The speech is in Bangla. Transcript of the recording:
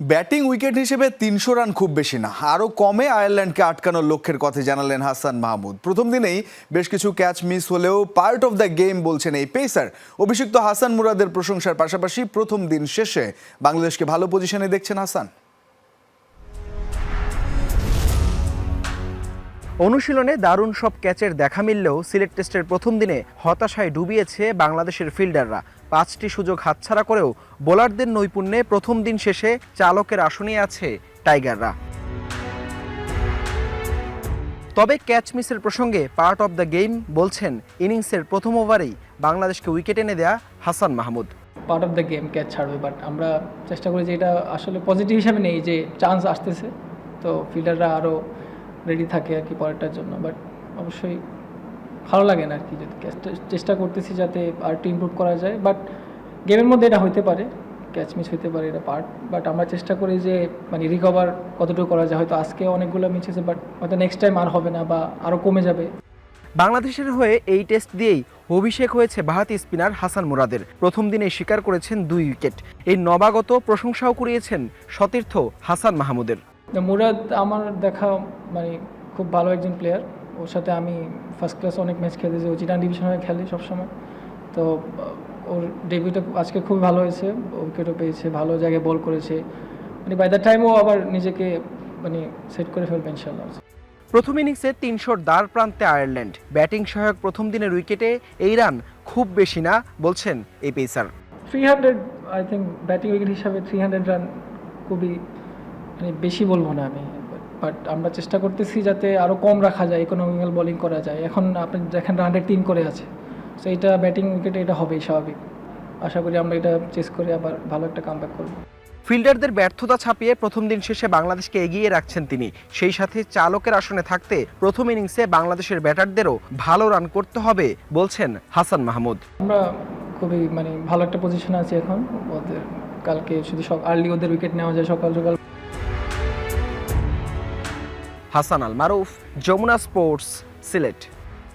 ব্যাটিং উইকেট হিসেবে তিনশো রান খুব বেশি না। আরও কমে আয়ারল্যান্ডকে আটকানোর লক্ষ্যের কথা জানালেন হাসান মাহমুদ। প্রথম দিনেই বেশ কিছু ক্যাচ মিস হলেও পার্ট অফ দ্য গেম বলছেন এই পেসার অভিষিক্ত হাসান মুরাদের প্রশংসার পাশাপাশি প্রথম দিন শেষে বাংলাদেশকে ভালো পজিশনে দেখছেন হাসান। অনুশীলনে দারুণ সব ক্যাচের দেখা মিললেও সিলেট টেস্টের প্রথম দিনে হতাশায় ডুবিয়েছে বাংলাদেশের ফিল্ডাররা। পাঁচটি সুযোগ হাতছাড়া করেও বোলারদের নৈপুণ্যে প্রথম দিন শেষে চালকের আসনে আছে টাইগাররা। তবে ক্যাচ মিসের প্রসঙ্গে পার্ট অফ দ্য গেম বলছেন, ইনিংসের প্রথম ওভারেই বাংলাদেশকে উইকেট এনে দেয়া Hasan Mahmud. Part of the game catch ছাড়বে, বাট আমরা চেষ্টা করি যে এটা আসলে পজিটিভ হিসাবে নেই যে চান্স আসতেছে। তো ফিল্ডাররা আরও রেডি থাকে আর কি পরেরটার জন্য বাট অবশ্যই ভালো লাগে না আর কি যদি চেষ্টা করতেছি যাতে আর একটু ইমপ্রুভ করা যায় বাট গেমের মধ্যে এটা হইতে পারে ক্যাচ মিস হইতে পারে এটা পার্ট বাট আমরা চেষ্টা করি যে মানে রিকভার কতটুকু করা যায়, হয়তো আজকে অনেকগুলো মিস হয়েছে বাট হয়তো নেক্সট টাইম আর হবে না বা আরও কমে যাবে। বাংলাদেশের হয়ে এই টেস্ট দিয়েই অভিষেক হয়েছে বাহাতি স্পিনার হাসান মুরাদের। প্রথম দিনে স্বীকার করেছেন দুই উইকেট এই নবাগত প্রশংসাও কুড়িয়েছেন সতীর্থ হাসান মাহমুদের। মুরাদ আমার দেখা মানে খুব ভালো একজন প্লেয়ার ওর সাথে আমি ফার্স্ট ক্লাস অনেক ম্যাচ খেলেছি। ও চিটান ডিভিশনে খেলে সবসময়। তো ওর ডেবিউটা আজকে খুবই ভালো হয়েছে। উইকেটও পেয়েছে ভালো জায়গায় বল করেছে। মানে বাই দ্য টাইম ও আবার নিজেকে মানে সেট করে ফেলবে ইনশাল্লাহ প্রথম ইনিংসে তিনশোর দ্বার প্রান্তে আয়ারল্যান্ড। ব্যাটিং সহায়ক প্রথম দিনের উইকেটে এই রান খুব বেশি না বলছেন এই pacer three hundred I think batting wicket হিসাবে থ্রি হান্ড্রেড রান খুবই মানে বেশি বলব না আমি বাট আমরা চেষ্টা করতেছি যাতে আরও কম রাখা যায় ইকোনমিক্যাল বোলিং করা যায়। এখন আপনি দেখেন হান্ড্রেড তিন করে আছে। সো এটা ব্যাটিং উইকেটে এটা হবেই স্বাভাবিক। আশা করি আমরা এটা চেস করে আবার ভালো একটা কাম ব্যাক করব। ফিল্ডারদের ব্যর্থতা ছাপিয়ে প্রথম দিন শেষে বাংলাদেশকে এগিয়ে রাখছেন তিনি। সেই সাথে চালকের আসনে থাকতে প্রথম ইনিংসে বাংলাদেশের ব্যাটারদেরও ভালো রান করতে হবে বলছেন হাসান মাহমুদ। আমরা খুবই মানে ভালো একটা পজিশনে আছি এখন। ওদের কালকে শুধু সব আর্লি ওদের উইকেট নেওয়া যায় সকাল সকাল। হাসান আল মারুফ যমুনা স্পোর্টস সিলেট।